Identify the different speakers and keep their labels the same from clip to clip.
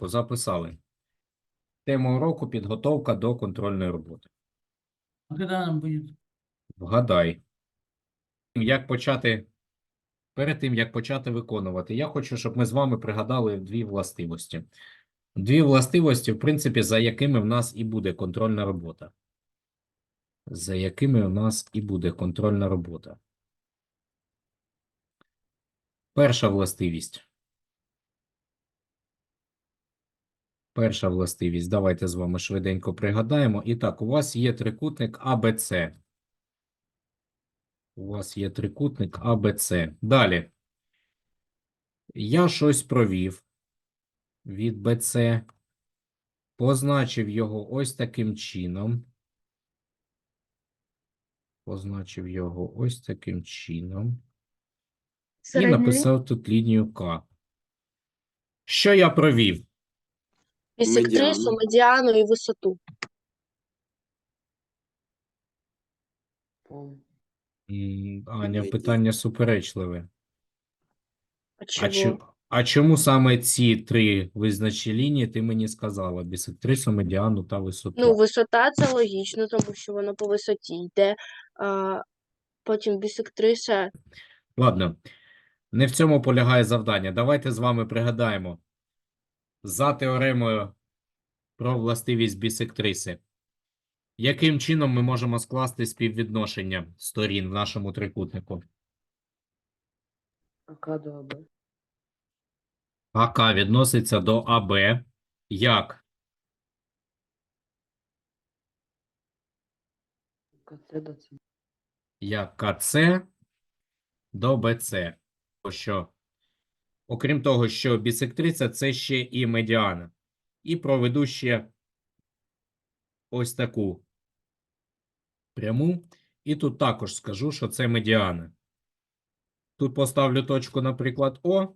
Speaker 1: Записали. Тема уроку підготовка до контрольної роботи.
Speaker 2: Когда нам будет?
Speaker 1: Вгадай. Як почати перед тим, як почати виконувати, я хочу, щоб ми з вами пригадали дві властивості. Дві властивості, в принципі, за якими в нас і буде контрольна робота. За якими в нас і буде контрольна робота. Перша властивість. Перша властивість. Давайте з вами швиденько пригадаємо. І так, у вас є трикутник АБЦ. У вас є трикутник АБЦ. Далі. Я щось провів від БЦ, позначив його ось таким чином. Позначив його ось таким чином. І написав тут лінію К. Що я провів?
Speaker 3: Бісектрису, медіану і висоту.
Speaker 1: М, Аня, питання суперечливе.
Speaker 3: А
Speaker 1: А,
Speaker 3: чого?
Speaker 1: а чому саме ці три визначні лінії ти мені сказала? Бісектрису, медіану та висоту.
Speaker 3: Ну, висота це логічно, тому що воно по висоті йде. А, потім бісектриса.
Speaker 1: Ладно, не в цьому полягає завдання. Давайте з вами пригадаємо. За теоремою про властивість бісектриси. Яким чином ми можемо скласти співвідношення сторін в нашому трикутнику?
Speaker 4: АК до АБ.
Speaker 1: АК відноситься до АБ як?
Speaker 4: КЦ до С.
Speaker 1: як КЦ до БЦ. Що, окрім того, що бісектриця це ще і медіана. І проведу ще ось таку пряму. І тут також скажу, що це медіана. Тут поставлю точку, наприклад, О.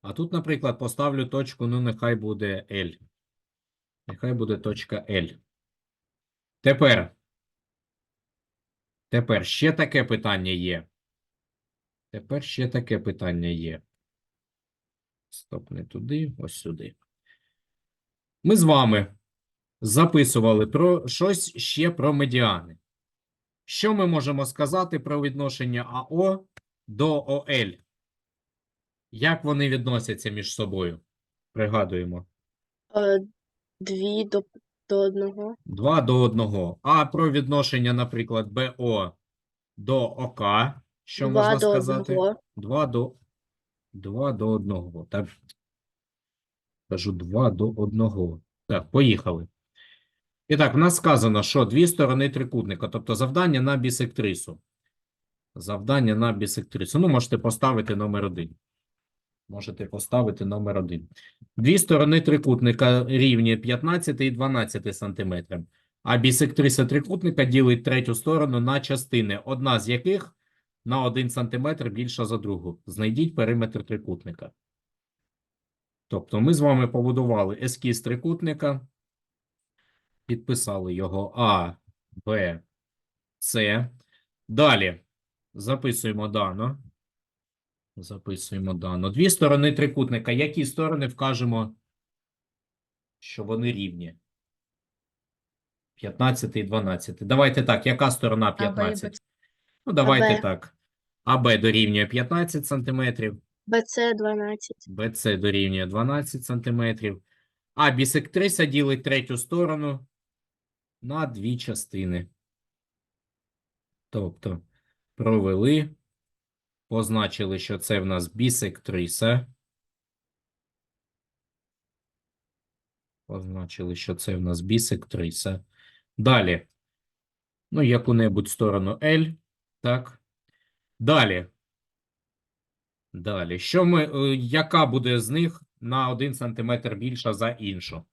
Speaker 1: А тут, наприклад, поставлю точку, ну, нехай буде L. Нехай буде точка L. Тепер. Тепер ще таке питання є. Тепер ще таке питання є. Стоп, не туди, ось сюди. Ми з вами записували про щось ще про медіани. Що ми можемо сказати про відношення АО до ОЛ? Як вони відносяться між собою? Пригадуємо.
Speaker 3: е, Дві до, до одного.
Speaker 1: 2 до 1. А про відношення, наприклад, БО до ОК, що
Speaker 3: Два
Speaker 1: можна
Speaker 3: до
Speaker 1: сказати?
Speaker 3: одного.
Speaker 1: 2 до 2 до 1. Так. Кажу 2 до 1. Так, поїхали. І так, в нас сказано, що дві сторони трикутника, тобто завдання на бісектрису. Завдання на бісектрису. Ну, можете поставити номер 1. Можете поставити номер 1. Дві сторони трикутника рівні 15 і 12 сантиметрів. А бісектриса трикутника ділить третю сторону на частини, одна з яких на 1 сантиметр більша за другу. Знайдіть периметр трикутника. Тобто ми з вами побудували ескіз трикутника, підписали його А, Б, С. Далі записуємо дано. Записуємо дано. Дві сторони трикутника. Які сторони вкажемо, що вони рівні? 15 і 12. Давайте так, яка сторона
Speaker 2: А, Б і
Speaker 1: 15? Ну, давайте
Speaker 3: АБ.
Speaker 1: так. АБ дорівнює 15 сантиметрів.
Speaker 3: БЦ 12.
Speaker 1: БЦ дорівнює 12 сантиметрів. А бісектриса ділить третю сторону на дві частини. Тобто провели, позначили, що це в нас бісектриса. Позначили, що це в нас бісектриса. Далі. Ну, яку-небудь сторону L. Так. Далі. Далі. Що ми, е, яка буде з них на 1 см більша за іншу?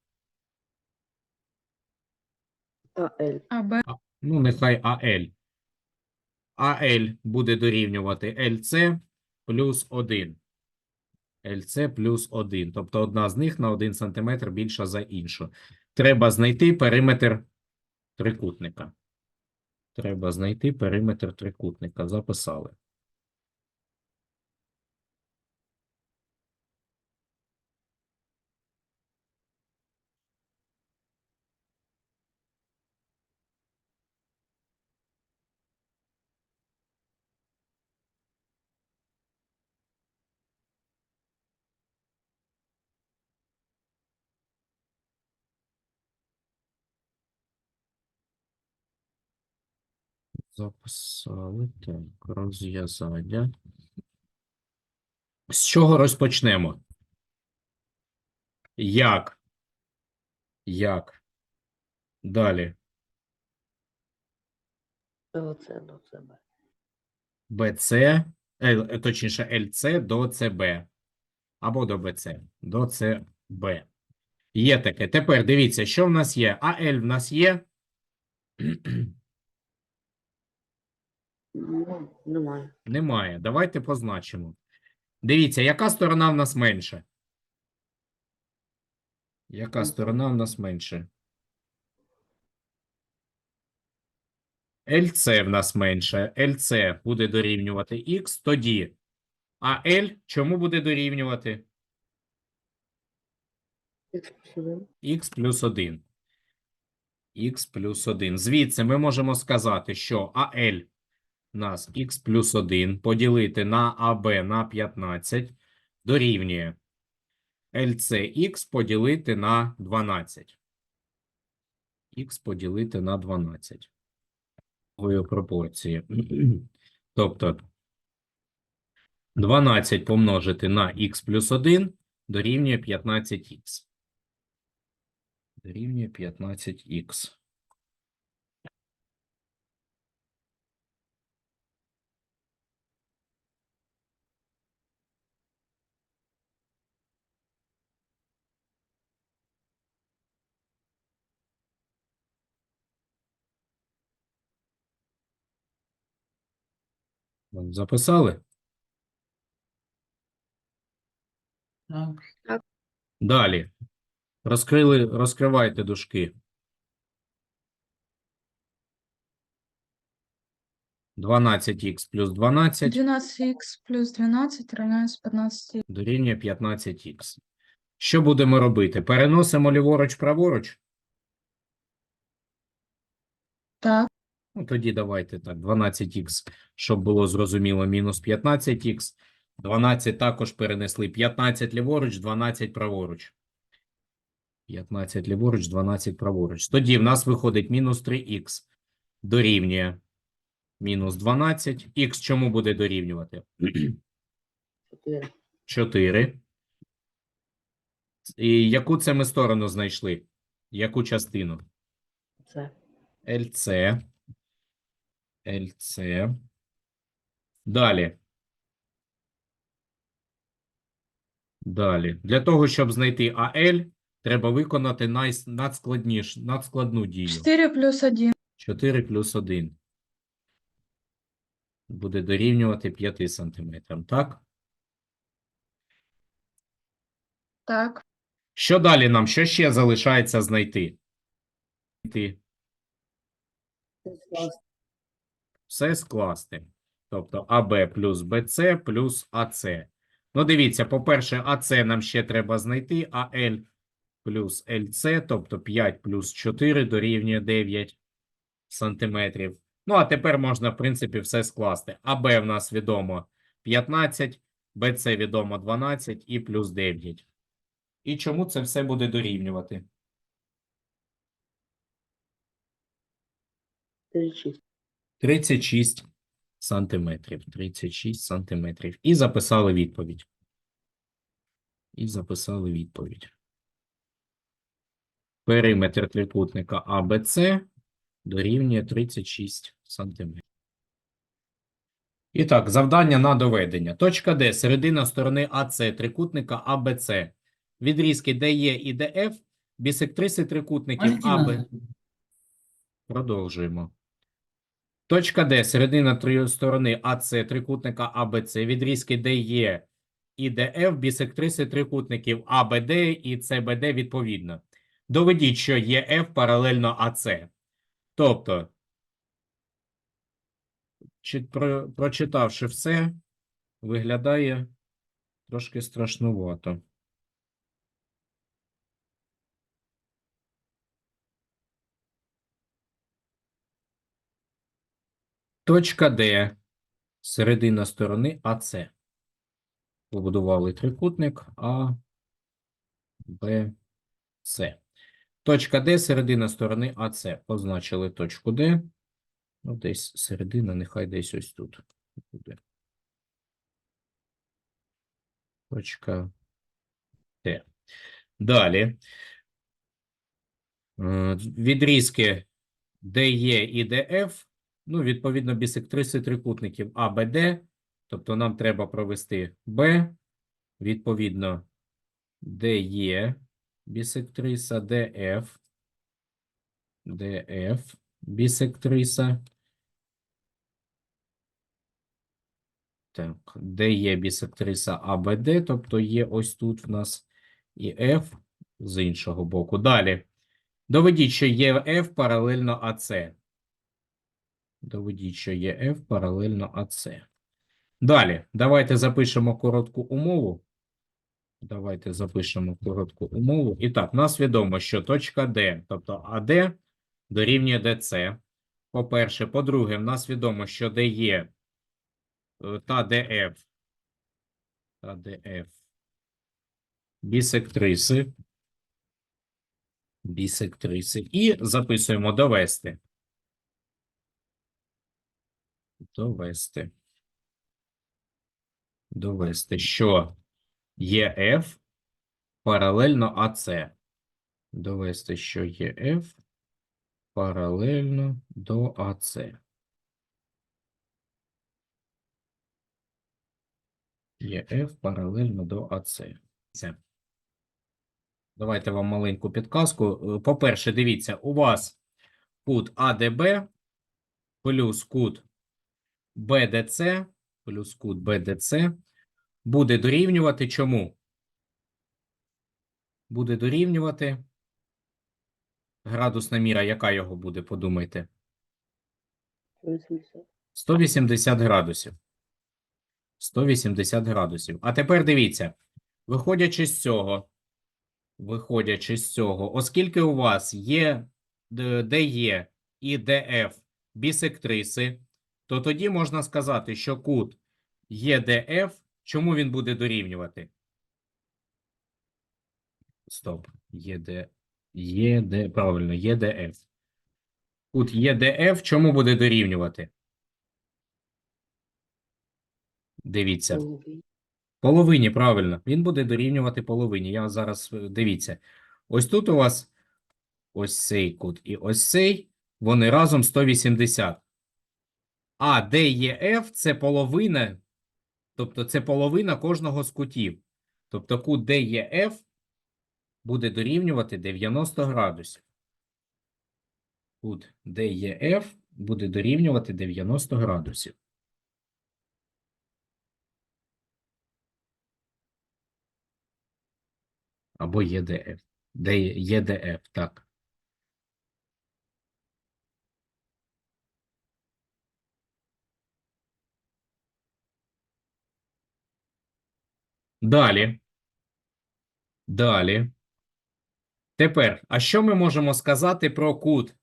Speaker 4: АЛ.
Speaker 2: АБ.
Speaker 1: Ну, нехай АЛ. АЛ буде дорівнювати ЛЦ плюс 1. ЛЦ плюс 1. Тобто одна з них на 1 см більша за іншу. Треба знайти периметр трикутника. Треба знайти периметр трикутника. Записали. Записали. Так, розв'язання. З чого розпочнемо? Як? Як? Далі.
Speaker 4: ЛЦ до ЦБ.
Speaker 1: БЦ, Л, е, точніше, ЛЦ до ЦБ. Або до БЦ, до ЦБ. Є таке. Тепер дивіться, що в нас є. АЛ в нас є.
Speaker 4: Немає.
Speaker 1: Немає. Давайте позначимо. Дивіться, яка сторона в нас менша? Яка сторона в нас менше? ЛЦ в нас менше. ЛЦ буде дорівнювати Х тоді. А L чому буде дорівнювати?
Speaker 4: Х плюс один.
Speaker 1: Х плюс 1. Х плюс 1. Звідси ми можемо сказати, що АЛ нас х плюс 1 поділити на АБ на 15 дорівнює ЛЦХ поділити на 12. Х поділити на 12. Такої пропорції. Тобто 12 помножити на х плюс 1 дорівнює 15х. Дорівнює 15х. Записали?
Speaker 2: Так.
Speaker 1: Далі. Розкрили, розкривайте дужки. 12х плюс 12
Speaker 5: 12х плюс 12 равняется 15
Speaker 1: дорівнює 15х. Що будемо робити? Переносимо ліворуч праворуч?
Speaker 5: Так,
Speaker 1: Ну, тоді давайте так, 12х, щоб було зрозуміло, мінус 15х. 12 також перенесли. 15 ліворуч, 12 праворуч. 15 ліворуч, 12 праворуч. Тоді в нас виходить мінус 3х дорівнює мінус 12. Х чому буде дорівнювати?
Speaker 4: 4.
Speaker 1: 4. І яку це ми сторону знайшли? Яку частину?
Speaker 4: Це.
Speaker 1: ЛЦ. ЛЦ. Далі. Далі. Для того, щоб знайти АЛ, треба виконати надскладніш... надскладну дію.
Speaker 5: 4 плюс 1.
Speaker 1: 4 плюс 1. Буде дорівнювати 5 сантиметрам. Так?
Speaker 5: Так,
Speaker 1: Що далі нам? Що ще залишається знайти? Все скласти. Тобто АБ плюс БЦ плюс АЦ. Ну, дивіться, по-перше, АЦ нам ще треба знайти, а Л плюс ЛЦ, тобто 5 плюс 4 дорівнює 9 сантиметрів. Ну, а тепер можна, в принципі, все скласти. АБ в нас відомо 15, БЦ відомо 12 і плюс 9. І чому це все буде дорівнювати?
Speaker 4: 36.
Speaker 1: 36 сантиметрів. 36 сантиметрів. І записали відповідь. І записали відповідь. Периметр трикутника АБЦ дорівнює 36 сантиметрів. І так, завдання на доведення. Точка Д. Середина сторони АЦ трикутника АБЦ. Відрізки ДЕ і ДФ. Бісектриси трикутників АБ. Продовжуємо. Точка Д, середина три сторони АЦ трикутника АБЦ, відрізки ДЕ і ДФ, бісектриси трикутників АБД і ЦБД відповідно. Доведіть, що ЄФ паралельно АЦ. Тобто, чи, про, прочитавши все, виглядає трошки страшнувато. Точка Д. Середина сторони АЦ. Побудували трикутник А, Б, С. Точка Д. Середина сторони АЦ. Позначили точку Д. Ну, десь середина, нехай десь ось тут буде. Точка Т. Далі. Е, Відрізки DE і DF, ну, відповідно, бісектриси трикутників ABD, тобто нам треба провести B, відповідно, DE, бісектриса, DF, DF, бісектриса. Так, де є бісектриса АБД, тобто є ось тут в нас і F з іншого боку. Далі. Доведіть, що є F паралельно АС. Доведіть, що є F паралельно АС. Далі, давайте запишемо коротку умову. Давайте запишемо коротку умову. І так, нас відомо, що точка D, тобто AD дорівнює DC. По-перше, по-друге, в нас відомо, що де є е, та ДФ, та ДФ, бісектриси, бісектриси, і записуємо довести. Довести. Довести, що ЄФ паралельно АЦ. Довести, що ЄФ паралельно до АЦ. ЄФ паралельно до АЦ. Давайте вам маленьку підказку. По-перше, дивіться, у вас кут АДБ плюс кут БДЦ плюс кут БДЦ буде дорівнювати чому? Буде дорівнювати градусна міра, яка його буде, подумайте.
Speaker 4: 180.
Speaker 1: 180 градусів. 180 градусів. А тепер дивіться, виходячи з цього, виходячи з цього, оскільки у вас є ДЕ і ДФ бісектриси, то тоді можна сказати, що кут ЄДФ, чому він буде дорівнювати? Стоп. ЄД, ЄД, правильно, ЄДФ. Кут ЄДФ чому буде дорівнювати? Дивіться. Половині, правильно. Він буде дорівнювати половині. Я зараз е, дивіться. Ось тут у вас ось цей кут і ось цей. Вони разом 180. А ДЕФ це половина, тобто це половина кожного з кутів. Тобто кут ДЕФ буде дорівнювати 90 градусів. Кут ДЕФ буде дорівнювати 90 градусів. Або ЄДФ. ЄДФ, так. Далі. Далі. Тепер, а що ми можемо сказати про кут?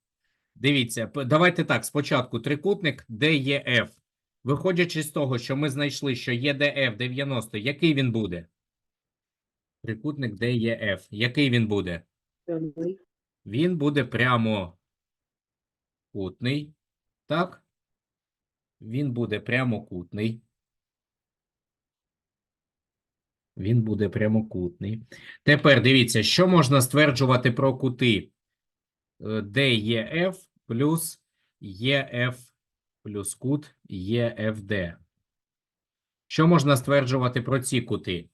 Speaker 1: Дивіться, давайте так, спочатку трикутник ДЕФ. Виходячи з того, що ми знайшли, що ЄДФ 90, який він буде? Трикутник ДЕФ. Який він буде? Він буде прямокутний. Так? Він буде прямокутний. Він буде прямокутний. Тепер дивіться, що можна стверджувати про кути Е, ДЕФ плюс ЄФ плюс кут ЄФД. Що можна стверджувати про ці кути?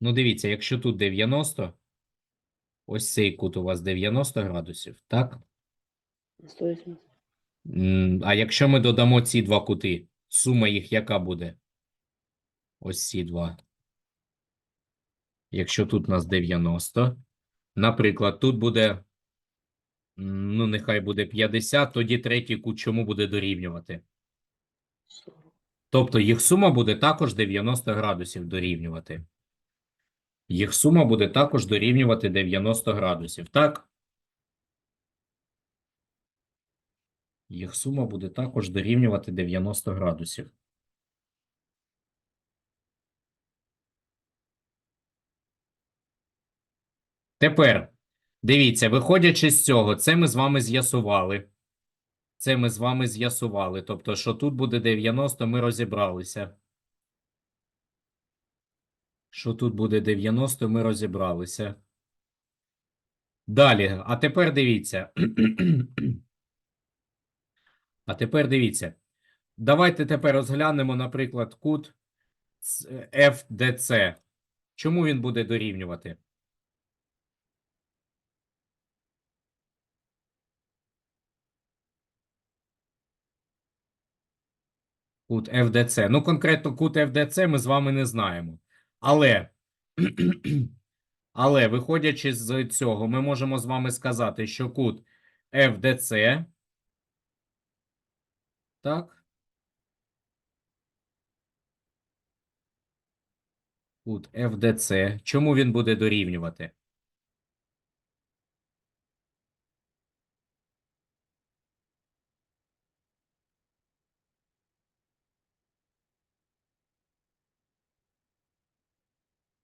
Speaker 1: Ну, дивіться, якщо тут 90, ось цей кут у вас 90 градусів, так?
Speaker 4: 180.
Speaker 1: А якщо ми додамо ці два кути, сума їх яка буде? Ось ці два. Якщо тут у нас 90, наприклад, тут буде, ну, нехай буде 50, тоді третій кут чому буде дорівнювати? Тобто їх сума буде також 90 градусів дорівнювати. Їх сума буде також дорівнювати 90 градусів, так? Їх сума буде також дорівнювати 90 градусів. Тепер, дивіться, виходячи з цього, це ми з вами з'ясували. Це ми з вами з'ясували. Тобто, що тут буде 90, ми розібралися. Що тут буде 90, ми розібралися. Далі, а тепер дивіться. А тепер дивіться. Давайте тепер розглянемо, наприклад, кут ц- FDC. Чому він буде дорівнювати? Кут FDC. Ну, конкретно кут FDC ми з вами не знаємо. Але, але виходячи з цього, ми можемо з вами сказати, що кут FDC, так? Кут FDC. Чому він буде дорівнювати?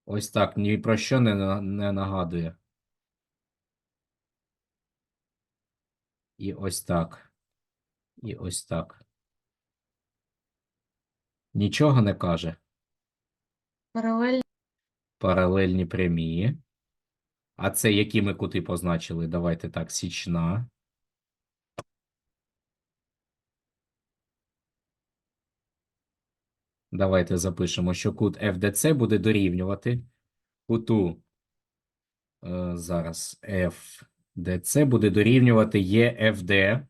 Speaker 1: Ось так, ні про що не, не нагадує. І ось так. І ось так. Нічого не каже.
Speaker 5: Паралель
Speaker 1: Паралельні прямі. А це які ми кути позначили? Давайте так, січна. Давайте запишемо, що кут FDC буде дорівнювати куту. е, зараз FDC буде дорівнювати EFD.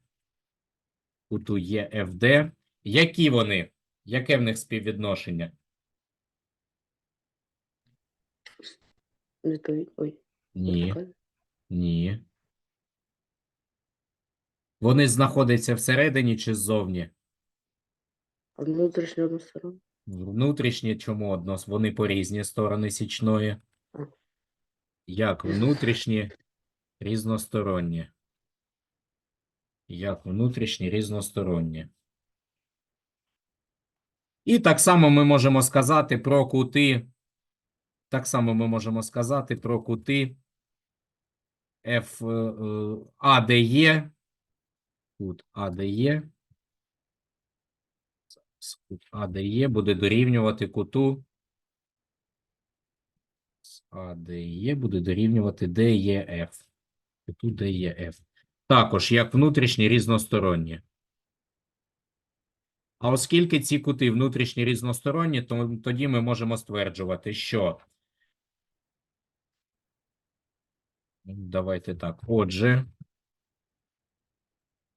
Speaker 1: Куту EFD. Які вони? Яке в них співвідношення?
Speaker 4: Відповідь. Ой.
Speaker 1: Ні. Ні. Вони знаходяться всередині чи ззовні?
Speaker 4: А внутрішня одна сторона.
Speaker 1: Внутрішні чому одно? Вони по різні сторони січної. Як внутрішні різносторонні. Як внутрішні різносторонні. І так само ми можемо сказати про кути. Так само ми можемо сказати про кути F, е, е, ADE. Кут ADE. Кут ADE буде дорівнювати куту. ADE буде дорівнювати DEF. Куту DEF. Також як внутрішні різносторонні. А оскільки ці кути внутрішні різносторонні, то тоді ми можемо стверджувати, що Давайте так. Отже,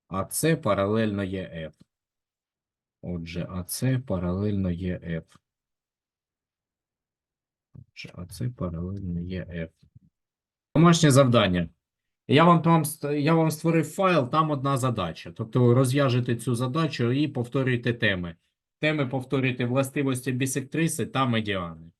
Speaker 1: АЦ паралельно ЄФ. Отже, АЦ паралельно ЄФ. Отже, АЦ паралельно ЄФ. Домашнє завдання. Я вам там я вам створив файл, там одна задача. Тобто розв'яжете цю задачу і повторюйте теми. Теми повторюйте властивості бісектриси та медіани.